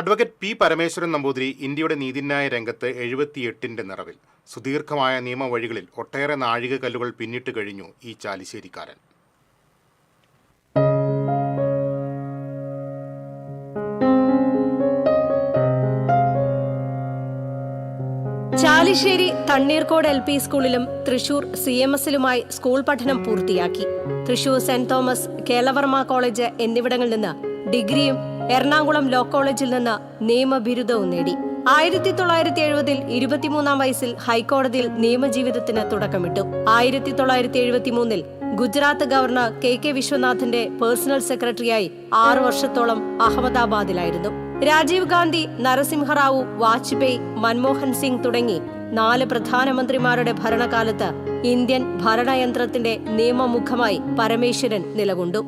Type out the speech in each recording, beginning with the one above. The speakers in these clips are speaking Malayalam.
അഡ്വക്കേറ്റ് പി പരമേശ്വരൻ നമ്പൂതിരി ഇന്ത്യയുടെ നീതിന്യായ രംഗത്ത് എഴുപത്തിയെട്ടിന്റെ നിറവിൽ. സുദീർഘമായ നിയമവഴികളിൽ ഒട്ടേറെ നാഴികക്കല്ലുകൾ പിന്നിട്ട് കഴിഞ്ഞു ഈ ചാലിശ്ശേരിക്കാരൻ. ചാലിശ്ശേരി തണ്ണീർക്കോട് എൽ പി സ്കൂളിലും തൃശൂർ സി എം എസിലുമായി സ്കൂൾ പഠനം പൂർത്തിയാക്കി. Thrissur Saint Thomas Keralavarma college എന്നിവിടങ്ങളിൽ നിന്ന് ഡിഗ്രിയും എറണാകുളം ലോ കോളേജിൽ നിന്ന് നിയമബിരുദവും നേടി. ആയിരത്തി തൊള്ളായിരത്തി എഴുപതിൽ ഇരുപത്തിമൂന്നാം വയസ്സിൽ ഹൈക്കോടതിയിൽ നിയമജീവിതത്തിന് തുടക്കമിട്ടു. ആയിരത്തി തൊള്ളായിരത്തി എഴുപത്തി മൂന്നിൽ ഗുജറാത്ത് ഗവർണർ കെ കെ വിശ്വനാഥിന്റെ പേഴ്സണൽ സെക്രട്ടറിയായി ആറു വർഷത്തോളം അഹമ്മദാബാദിലായിരുന്നു. രാജീവ് ഗാന്ധി നരസിംഹറാവു വാജ്പേയി മൻമോഹൻ സിംഗ് തുടങ്ങി നാല് പ്രധാനമന്ത്രിമാരുടെ ഭരണകാലത്ത് ഇന്ത്യൻ ഭരണയന്ത്രത്തിന്റെ നിയമമുഖമായി പരമേശ്വരൻ നിലകൊണ്ടു.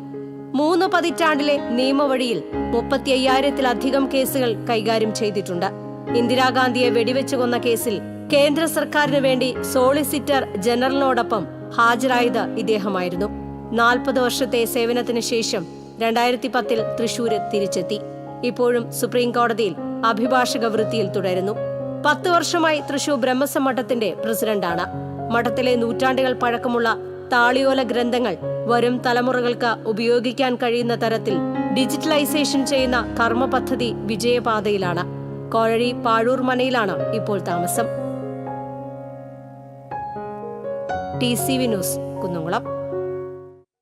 മൂന്ന് പതിറ്റാണ്ടിലെ നിയമവഴിയിൽ മുപ്പത്തി അയ്യായിരത്തിലധികം കേസുകൾ കൈകാര്യം ചെയ്തിട്ടുണ്ട്. ഇന്ദിരാഗാന്ധിയെ വെടിവെച്ചു കൊന്ന കേസിൽ കേന്ദ്ര സർക്കാരിന് വേണ്ടി സോളിസിറ്റർ ജനറലിനോടൊപ്പം ഹാജരായത് ഇദ്ദേഹമായിരുന്നു. നാൽപ്പത് വർഷത്തെ സേവനത്തിന് ശേഷം രണ്ടായിരത്തി പത്തിൽ തൃശൂര് തിരിച്ചെത്തി. ഇപ്പോഴും സുപ്രീം കോടതിയിൽ അഭിഭാഷക വൃത്തിയിൽ തുടരുന്നു. പത്ത് വർഷമായി തൃശൂർ ബ്രഹ്മസം മഠത്തിന്റെ പ്രസിഡന്റാണ്. മഠത്തിലെ നൂറ്റാണ്ടുകൾ പഴക്കമുള്ള താളിയോല ഗ്രന്ഥങ്ങൾ വരും തലമുറകൾക്ക് ഉപയോഗിക്കാൻ കഴിയുന്ന തരത്തിൽ ഡിജിറ്റലൈസേഷൻ ചെയ്യുന്ന കർമ്മ പദ്ധതി വിജയപാതയിലാണ്. കോഴഴി പാഴൂർ മനയിലാണ് ഇപ്പോൾ താമസം. T C V news Kunnamkulam.